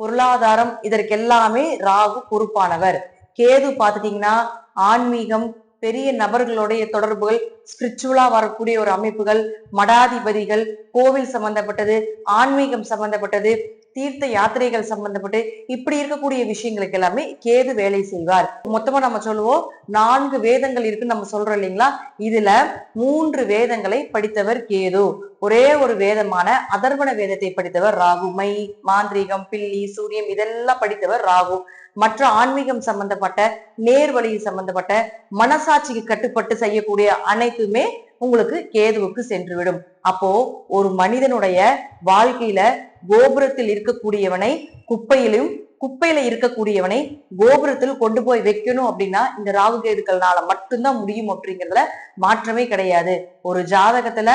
பொருளாதாரம் இதற்கெல்லாமே ராகு பொறுப்பானவர் கேது பார்த்துட்டீங்கன்னா ஆன்மீகம் பெரிய நபர்களுடைய தொடர்புகள் ஸ்பிரிச்சுவலா வரக்கூடிய ஒரு அமைப்புகள் மடாதிபதிகள் கோவில் சம்பந்தப்பட்டது ஆன்மீகம் சம்பந்தப்பட்டது தீர்த்த யாத்திரைகள் சம்பந்தப்பட்டு இப்படி இருக்கக்கூடிய விஷயங்களுக்கு எல்லாமே கேது வேலை செய்வார். மொத்தமா நம்ம சொல்லுவோம் நான்கு வேதங்கள் இருக்குன்னு நம்ம சொல்றோம் இல்லைங்களா? இதுல மூன்று வேதங்களை படித்தவர் கேது. ஒரே ஒரு வேதமான அதர்வண வேதத்தை படித்தவர் ராகு. மை மாந்திரீகம் பில்லி சூரியம் இதெல்லாம் படித்தவர் ராகு. மற்ற ஆன்மீகம் சம்பந்தப்பட்ட நேர்வழி சம்பந்தப்பட்ட மனசாட்சிக்கு கட்டுப்பட்டு செய்யக்கூடிய அனைத்துமே உங்களுக்கு கேதுவுக்கு சென்றுவிடும். அப்போ ஒரு மனிதனுடைய வாழ்க்கையில கோபுரத்தில் இருக்கக்கூடியவனை குப்பையிலும் குப்பையில இருக்கக்கூடியவனை கோபுரத்தில் கொண்டு போய் வைக்கணும் அப்படின்னா இந்த ராகுகேதுக்கள்னால மட்டும்தான் முடியும் அப்படிங்கிறதுல மாற்றமே கிடையாது. ஒரு ஜாதகத்துல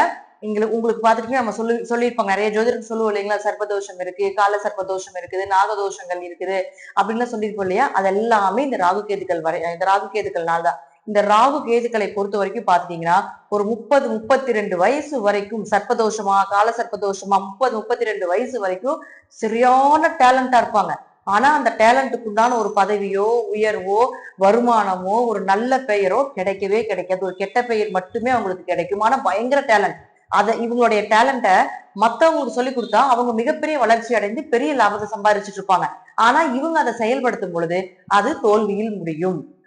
எங்களுக்கு உங்களுக்கு பார்த்துட்டு நம்ம சொல்லி சொல்லியிருப்பாங்க நிறைய ஜோதிடர் சொல்லுவோம் இல்லைங்களா? சர்ப்பதோஷம் இருக்கு கால சர்ப்பதோஷம் இருக்குது நாகதோஷங்கள் இருக்குது அப்படின்னு சொல்லியிருப்போம் இல்லையா? அது எல்லாமே இந்த ராகுகேதுக்கள் வரை இந்த ராகுகேதுக்கள்னால தான். இந்த ராகு கேதுக்களை பொறுத்த வரைக்கும் பாத்தீங்கன்னா ஒரு முப்பது முப்பத்தி ரெண்டு வயசு வரைக்கும் சர்ப்பதோஷமா கால சர்ப்பதோஷமா முப்பது முப்பத்தி ரெண்டு வயசு வரைக்கும் சரியான டேலண்டா இருப்பாங்க. ஆனா அந்த டேலண்ட்டுக்கு உண்டான ஒரு பதவியோ உயர்வோ வருமானமோ ஒரு நல்ல பெயரோ கிடைக்கவே கிடைக்காது. ஒரு கெட்ட பெயர் மட்டுமே அவங்களுக்கு கிடைக்கும். ஆனா பயங்கர டேலண்ட். அதை இவங்களுடைய டேலண்ட்டை மற்றவங்களுக்கு சொல்லி கொடுத்தா அவங்க மிகப்பெரிய வளர்ச்சி அடைந்து பெரிய லாபத்தை சம்பாதிச்சுட்டு இருப்பாங்க. ஆனா இவங்க அதை செயல்படுத்தும் பொழுது அது தோல்வியில் முடியும்.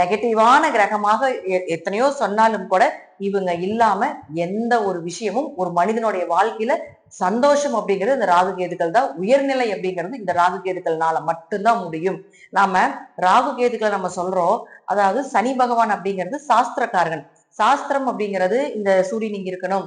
நெகட்டிவான கிரகமாக எத்தனையோ சொன்னாலும் கூட இவங்க இல்லாம எந்த ஒரு விஷயமும் ஒரு மனிதனுடைய வாழ்க்கையில சந்தோஷம் அப்படிங்கிறது இந்த ராகு கேதுக்கள் தான். உயர்நிலை அப்படிங்கிறது இந்த ராகு கேதுக்கள்னால மட்டும்தான் முடியும். நாம ராகு கேதுக்களை நம்ம சொல்றோம். அதாவது சனி பகவான் அப்படிங்கிறது சாஸ்திரக்காரர்கள். சாஸ்திரம் அப்படிங்கிறது இந்த சூரியன் இங்க இருக்கணும்.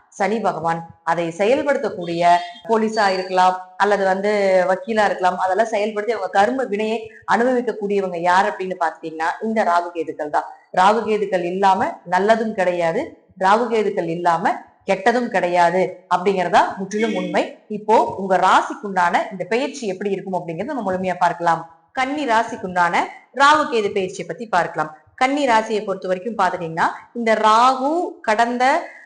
சனி பகவான் அதை செயல்படுத்தக்கூடிய போலீஸா இருக்கலாம் அல்லது வந்து வக்கீலா இருக்கலாம் அதெல்லாம் செயல்படுத்தி அவங்க கர்ம வினையை அனுபவிக்கக்கூடியவங்க யார் அப்படின்னு பாத்தீங்கன்னா இந்த ராகுகேதுக்கள் தான். ராகுகேதுக்கள் இல்லாம நல்லதும் கிடையாது ராகுகேதுக்கள் இல்லாம கெட்டதும் கிடையாது அப்படிங்கறதா முற்றிலும் உண்மை. இப்போ உங்க ராசிக்குண்டான இந்த பயிற்சி எப்படி இருக்கும் அப்படிங்கறத நம்ம முழுமையா பார்க்கலாம். கன்னி ராசிக்குண்டான ராகு கேது பயிற்சியை பத்தி பார்க்கலாம். கன்னி ராசியை பொறுத்த வரைக்கும் பாத்துட்டீங்கன்னா இந்த ராகு கடந்த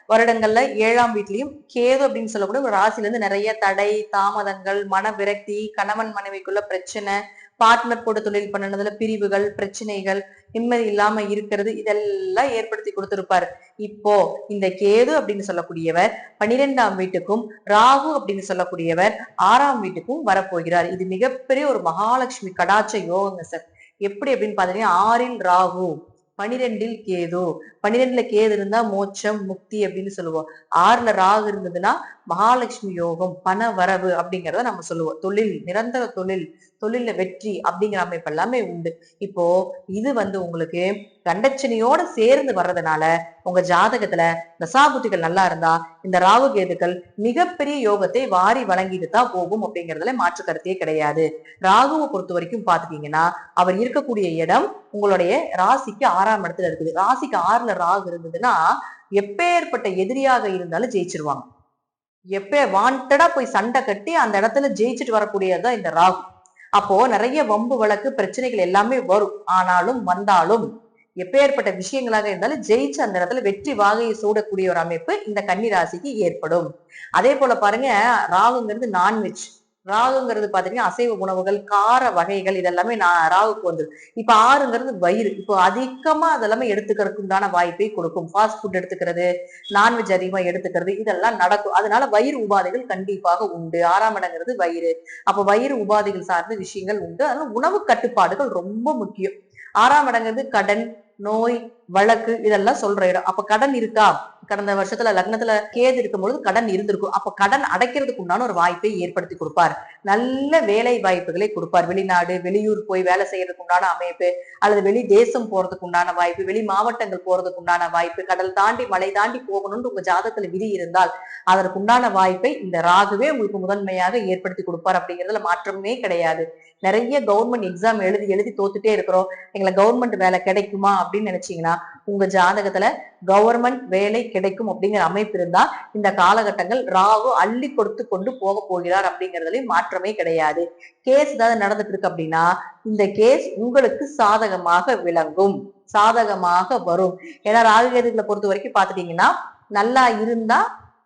வருடங்கள்ல ஏழாம் வீட்லயும் கேது அப்படின்னு சொல்லக்கூடிய ஒரு ராசில இருந்து நிறைய தடை தாமதங்கள் மன விரக்தி கணவன் மனைவிக்குள்ள பிரச்சனை பார்ட்னர் போட்டு தொழில் பண்ணதுல பிரிவுகள் பிரச்சனைகள் நிம்மதி இல்லாம இருக்கிறது இதெல்லாம் ஏற்படுத்தி கொடுத்திருப்பாரு. இப்போ இந்த கேது அப்படின்னு சொல்லக்கூடியவர் பனிரெண்டாம் வீட்டுக்கும் ராகு அப்படின்னு சொல்லக்கூடியவர் ஆறாம் வீட்டுக்கும் வரப்போகிறார். இது மிகப்பெரிய ஒரு மகாலட்சுமி கடாட்ச யோகங்க சார். எப்படி அப்படின்னு பாத்தீங்கன்னா ஆறில் ராகு. பனிரெண்டில் கேது. பனிரெண்டுல கேது இருந்தா மோட்சம் முக்தி அப்படின்னு சொல்லுவோம். ஆறுல ராகு இருந்ததுன்னா மகாலட்சுமி யோகம் பண வரவு அப்படிங்கிறத நம்ம சொல்லுவோம். தொழில் நிரந்தர தொழில் தொழில வெற்றி அப்படிங்கிற அமைப்பு எல்லாமே உண்டு. இப்போ இது வந்து உங்களுக்கு கண்டச்சனியோட சேர்ந்து வர்றதுனால உங்க ஜாதகத்துல தசாபுத்திகள் நல்லா இருந்தா இந்த ராகு கேதுக்கள் மிகப்பெரிய யோகத்தை வாரி வழங்கிட்டு தான் போகும் அப்படிங்கறதுல மாற்று கருத்தே கிடையாது. ராகுவை பொறுத்த வரைக்கும் பாத்துட்டீங்கன்னா அவர் இருக்கக்கூடிய இடம் உங்களுடைய ராசிக்கு ஆறாம் இடத்துல இருக்குது. ராசிக்கு ஆறுல ராகு இருந்ததுன்னா எப்பேற்பட்ட எதிரியாக இருந்தாலும் ஜெயிச்சிருவாங்க. எப்ப வாண்டடா போய் சண்டை கட்டி அந்த இடத்துல ஜெயிச்சுட்டு வரக்கூடியதுதான் இந்த ராகு. அப்போ நிறைய வம்பு வழக்கு பிரச்சனைகள் எல்லாமே வரும். ஆனாலும் வந்தாலும் எப்பேற்பட்ட விஷயங்களாக இருந்தாலும் ஜெயிச்சு அந்த இடத்துல வெற்றி வாகையை சூடக்கூடிய ஒரு அமைப்பு இந்த கன்னி ராசிக்கு ஏற்படும். அதே போல பாருங்க ராகுங்கிறது நான்வெஜ் ராகுங்கிறது பாத்தீங்கன்னா அசைவ உணவுகள் கார வகைகள் இதெல்லாமே நான் ராகுக்கு வந்து இப்ப ஆறுங்கிறது வயிறு. இப்போ அதிகமா அதெல்லாமே எடுத்துக்கிறதுக்கு உண்டான வாய்ப்பை கொடுக்கும். ஃபாஸ்ட் ஃபுட் எடுத்துக்கிறது நான்வெஜ் அதிகமா எடுத்துக்கிறது இதெல்லாம் நடக்கும். அதனால வயிறு உபாதைகள் கண்டிப்பாக உண்டு. ஆறாம் இடங்கிறது வயிறு. அப்ப வயிறு உபாதைகள் சார்ந்த விஷயங்கள் உண்டு. அதனால உணவு கட்டுப்பாடுகள் ரொம்ப முக்கியம். ஆறாம் இடங்கிறது கடன் நோய் வழக்கு இதெல்லாம் சொல்ற இடம். அப்ப கடன் இருக்கா? கடந்த வருஷத்துல லக்னத்துல கேது இருக்கும் பொழுது கடன் இருந்திருக்கும். அப்ப கடன் அடைக்கிறதுக்கு உண்டான ஒரு வாய்ப்பை ஏற்படுத்தி கொடுப்பார். நல்ல வேலை வாய்ப்புகளை கொடுப்பார். வெளிநாடு வெளியூர் போய் வேலை செய்யறதுக்கு உண்டான அமைப்பு அல்லது வெளி தேசம் போறதுக்கு உண்டான வாய்ப்பு வெளி மாவட்டங்கள் போறதுக்கு உண்டான வாய்ப்பு கடல் தாண்டி மலை தாண்டி போகணும்னு உங்க ஜாதகத்துல விதி இருந்தால் அதற்கு உண்டான வாய்ப்பை இந்த ராகுவே உங்களுக்கு முதன்மையாக ஏற்படுத்தி கொடுப்பார் அப்படிங்கிறதுல மாற்றமே கிடையாது. நிறைய கவர்மெண்ட் எக்ஸாம் எழுதி எழுதி தோத்துட்டே இருக்கிறோம். எங்களை கவர்மெண்ட் வேலை கிடைக்குமா அப்படின்னு நினைச்சீங்கன்னா உங்க ஜாதகத்துல கவர்மெண்ட் வேலை கிடைக்கும் அப்படிங்கிற அமைப்பு இருந்தா இந்த காலகட்டங்கள் ராகு அள்ளி கொடுத்து கொண்டு போக போகிறார் அப்படிங்கறதுலயும் மாற்றமே கிடையாது. கேஸ் ஏதாவது நடந்துட்டு இருக்கு அப்படின்னா இந்த கேஸ் உங்களுக்கு சாதகமாக விளங்கும். சாதகமாக வரும். ஏன்னா ராகு கேதுகளை பொறுத்த வரைக்கும் பாத்துட்டீங்கன்னா நல்லா இருந்தா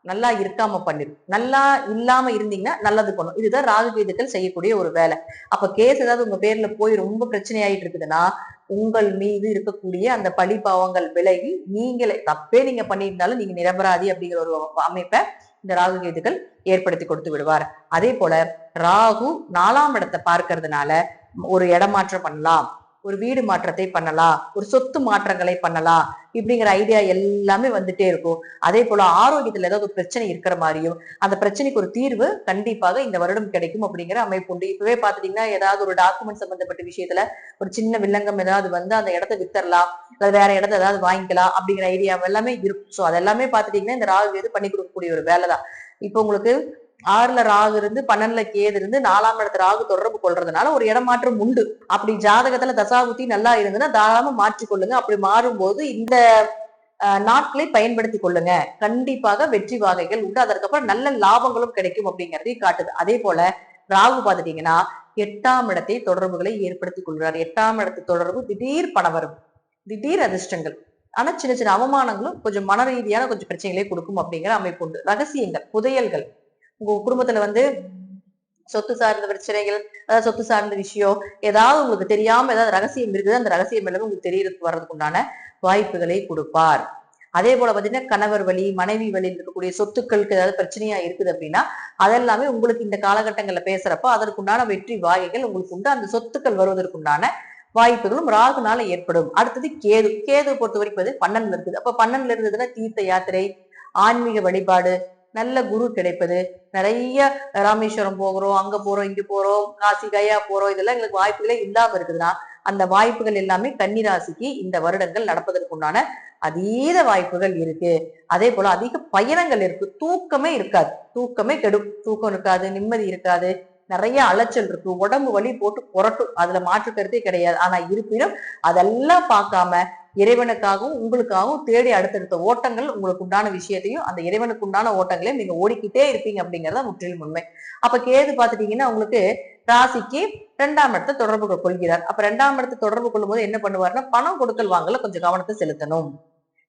நல்லா இருக்காம பண்ணிடும் நல்லா இல்லாம இருந்தீங்கன்னா நல்லது பண்ணும். இதுதான் ராகு கேதுக்கள் செய்யக்கூடிய ஒரு வேலை. அப்ப கேஸ் ஏதாவது உங்க பேர்ல போய் ரொம்ப பிரச்சனை ஆயிட்டு இருக்குதுன்னா உங்கள் மீது இருக்கக்கூடிய அந்த பழி பாவங்கள் விலகி நீங்களே தப்பே நீங்க பண்ணியிருந்தாலும் நீங்க நிரபராதி அப்படிங்கிற ஒரு அமைப்பை இந்த ராகு கேதுகள் ஏற்படுத்தி கொடுத்து விடுவார். அதே போல ராகு நாலாம் இடத்தை பார்க்கறதுனால ஒரு இடமாற்றம் பண்ணலாம். ஒரு வீடு மாற்றத்தை பண்ணலாம் ஒரு சொத்து மாற்றங்களை பண்ணலாம் இப்படிங்கிற ஐடியா எல்லாமே வந்துட்டே இருக்கும். அதே போல ஆரோக்கியத்துல ஏதாவது ஒரு பிரச்சனை இருக்கிற மாதிரியும் அந்த பிரச்சனைக்கு ஒரு தீர்வு கண்டிப்பாக இந்த வருடம் கிடைக்கும் அப்படிங்கிற அமைப்பு உண்டு. இப்பவே பாத்துட்டீங்கன்னா ஏதாவது ஒரு டாக்குமெண்ட் சம்பந்தப்பட்ட விஷயத்துல ஒரு சின்ன வில்லங்கம் ஏதாவது வந்து அந்த இடத்த வித்தரலாம் அல்லது வேற இடத்த ஏதாவது வாங்கிக்கலாம் அப்படிங்கிற ஐடியா எல்லாமே இருக்கும். ஸோ அதெல்லாமே பாத்துட்டீங்கன்னா இந்த ராகு எது பண்ணி கொடுக்கக்கூடிய ஒரு வேலை தான் இப்போ உங்களுக்கு ஆறுல ராகு இருந்து பன்னெண்டுல கேது இருந்து நாலாம் இடத்துல ராகு தொடர்பு கொள்றதுனால ஒரு இடமாற்றம் உண்டு. அப்படி ஜாதகத்துல தசாபுத்தி நல்லா இருந்ததுன்னா தாராளமா மாற்றிக்கொள்ளுங்க அப்படி மாறும்போது இந்த நாட்களை பயன்படுத்தி கொள்ளுங்க. கண்டிப்பாக வெற்றி வகைகள் உண்டு. அதற்கப்புறம் நல்ல லாபங்களும் கிடைக்கும் அப்படிங்கறதையும் காட்டுது. அதே போல ராகு பார்த்துட்டீங்கன்னா எட்டாம் இடத்தை தொடர்புகளை ஏற்படுத்தி கொள்கிறார். எட்டாம் இடத்து தொடர்பு திடீர் பணவரும் திடீர் அதிர்ஷ்டங்கள். ஆனா சின்ன சின்ன அவமானங்களும் கொஞ்சம் மன ரீதியான கொஞ்சம் பிரச்சனைகளை கொடுக்கும் அப்படிங்கிற அமைப்பு உண்டு. ரகசியங்கள் புதையல்கள். உங்க குடும்பத்துல வந்து சொத்து சார்ந்த பிரச்சனைகள் அதாவது சொத்து சார்ந்த விஷயம் ஏதாவது உங்களுக்கு தெரியாம ஏதாவது ரகசியம் இருக்குது அந்த ரகசியம் எல்லாமே உங்களுக்கு தெரியறதுக்கு வர்றதுக்கு உண்டான வாய்ப்புகளை கொடுப்பார். அதே போல பாத்தீங்கன்னா கணவர் வழி மனைவி வழி இருக்கக்கூடிய சொத்துக்களுக்கு ஏதாவது பிரச்சனையா இருக்குது அப்படின்னா அதெல்லாமே உங்களுக்கு இந்த காலகட்டங்கள்ல பேசுறப்போ அதற்குண்டான வெற்றி வாய்கள் உங்களுக்கு உண்டு. அந்த சொத்துக்கள் வருவதற்குண்டான வாய்ப்புகளும் ராகுனால ஏற்படும். அடுத்தது கேது. கேது பொறுத்த வரைக்கும் அது பன்னெண்டுல இருக்குது. அப்ப பன்னெண்டுல இருந்ததுன்னா தீர்த்த யாத்திரை ஆன்மீக வழிபாடு நல்ல குரு கிடைப்பது. நிறைய ராமேஸ்வரம் போகிறோம் அங்க போறோம் இங்க போறோம் காசி கயா போறோம் இதெல்லாம் எங்களுக்கு வாய்ப்புகளே இல்லாம இருக்குதுன்னா அந்த வாய்ப்புகள் எல்லாமே கன்னிராசிக்கு இந்த வருடங்கள் நடப்பதற்குண்டான அதீத வாய்ப்புகள் இருக்கு. அதே போல அதிக பயணங்கள் இருக்கு. தூக்கமே இருக்காது. தூக்கமே கெடும். தூக்கம் இருக்காது நிம்மதி இருக்காது. நிறைய அலைச்சல் இருக்கு. உடம்பு வலி போட்டு புரட்டும். அதுல மாற்று கருத்தே கிடையாது. ஆனா இருப்பினும் அதெல்லாம் பார்க்காம இறைவனுக்காகவும் உங்களுக்காகவும் தேடி அடுத்தடுத்த ஓட்டங்கள் உங்களுக்கு உண்டான விஷயத்தையும் அந்த இறைவனுக்கு உண்டான ஓட்டங்களையும் நீங்க ஓடிக்கிட்டே இருப்பீங்க அப்படிங்கறத முற்றிலும் உண்மை. அப்ப கேது பாத்துட்டீங்கன்னா உங்களுக்கு ராசிக்கு ரெண்டாம் இடத்தை தொடர்பு கொள்கிறார். அப்ப ரெண்டாம் இடத்தை தொடர்பு கொள்ளும் போது என்ன பண்ணுவாருன்னா பணம் கொடுக்கல் வாங்கல கொஞ்சம் கவனத்தை செலுத்தணும்.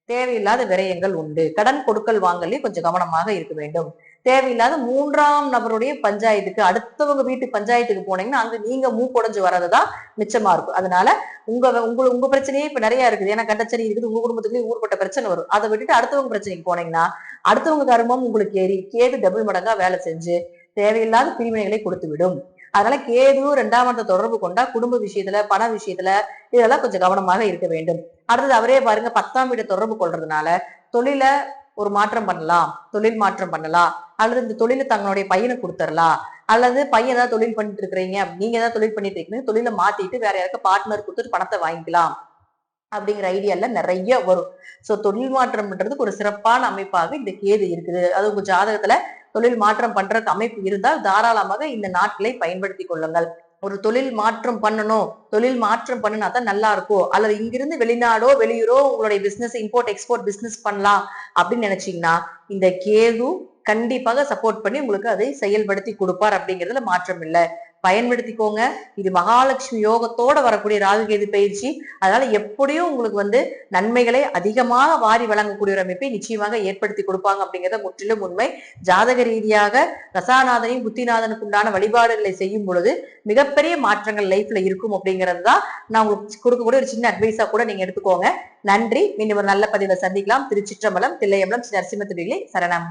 தேவையில்லாத விரயங்கள் உண்டு. கடன் கொடுக்கல் வாங்கலே கொஞ்சம் கவனமாக இருக்க வேண்டும். தேவையில்லாத மூன்றாம் நபருடைய பஞ்சாயத்துக்கு அடுத்தவங்க வீட்டு பஞ்சாயத்துக்கு போனீங்கன்னா அங்க நீங்க மூக்கொடைஞ்சு வர்றதுதான் மிச்சமா இருக்கும். அதனால உங்க உங்க உங்க பிரச்சனையே இப்ப நிறைய இருக்குது. ஏன்னா கண்டச்சனி இருக்குது உங்க குடும்பத்துக்குள்ளேயும் ஊர்பட்ட பிரச்சனை வரும். அதை விட்டுட்டு அடுத்தவங்க பிரச்சனைக்கு போனீங்கன்னா அடுத்தவங்க கருமம் உங்களுக்கு ஏறி கேது டபுள் மடங்கா வேலை செஞ்சு தேவையில்லாத பிரிவினைகளை கொடுத்து விடும் அதனால கேது ரெண்டாம் இடத்த தொடர்பு கொண்டா குடும்ப விஷயத்துல பண விஷயத்துல இதெல்லாம் கொஞ்சம் கவனமாக இருக்க வேண்டும். அடுத்தது அவரே பாருங்க பத்தாம் வீட்டை தொடர்பு கொள்றதுனால தொழில ஒரு மாற்றம் பண்ணலாம் தொழில் மாற்றம் பண்ணலாம். அல்லது இந்த தொழில தங்களுடைய பையனை கொடுத்துடலாம் அல்லது பையன் ஏதாவது தொழில் பண்ணிட்டு இருக்கிறீங்க. நீங்க ஏதாவது தொழில் பண்ணிட்டு இருக்கீங்க. தொழிலை மாத்திட்டு வேற யாருக்கும் பார்ட்னர் கொடுத்துட்டு பணத்தை வாங்கிக்கலாம். அப்படிங்கிற ஐடியால நிறைய வரும். சோ தொழில் மாற்றம்ன்றதுக்கு ஒரு சிறப்பான அமைப்பாக இந்த கேது இருக்குது. அது உங்க ஜாதகத்துல தொழில் மாற்றம் பண்றதுக்கு அமைப்பு இருந்தால் தாராளமாக இந்த நாட்களை பயன்படுத்தி கொள்ளுங்கள். ஒரு தொழில் மாற்றம் பண்ணணும். தொழில் மாற்றம் பண்ணினா தான் நல்லா இருக்கும். அல்லது இங்கிருந்து வெளிநாடோ வெளியூரோ உங்களுடைய பிசினஸ் இம்போர்ட் எக்ஸ்போர்ட் பிசினஸ் பண்ணலாம் அப்படின்னு நினைச்சீங்கன்னா இந்த கேது கண்டிப்பாக சப்போர்ட் பண்ணி உங்களுக்கு அதை செயல்படுத்தி கொடுப்பார் அப்படிங்கிறதுல மாற்றம் இல்லை. பயன்படுத்திக்கோங்க. இது மகாலட்சுமி யோகத்தோட வரக்கூடிய ராகுகேது பயிற்சி. அதனால எப்படியும் உங்களுக்கு வந்து நன்மைகளை அதிகமாக வாரி வழங்கக்கூடிய ஒரு அமைப்பை நிச்சயமாக ஏற்படுத்தி கொடுப்பாங்க அப்படிங்கிறத முற்றிலும் உண்மை. ஜாதக ரீதியாக ரசாநாதனையும் புத்திநாதனுக்கு உண்டான வழிபாடுகளை செய்யும் பொழுது மிகப்பெரிய மாற்றங்கள் லைஃப்ல இருக்கும் அப்படிங்கிறது தான் நான் உங்களுக்கு கொடுக்கக்கூடிய ஒரு சின்ன அட்வைஸா கூட நீங்க எடுத்துக்கோங்க. நன்றி. மீண்டும் ஒரு நல்ல பதிவை சந்திக்கலாம். திருச்சிற்றம்பலம் தில்லையம்பலம் ஸ்ரீ நரசிம்ம சரணம்.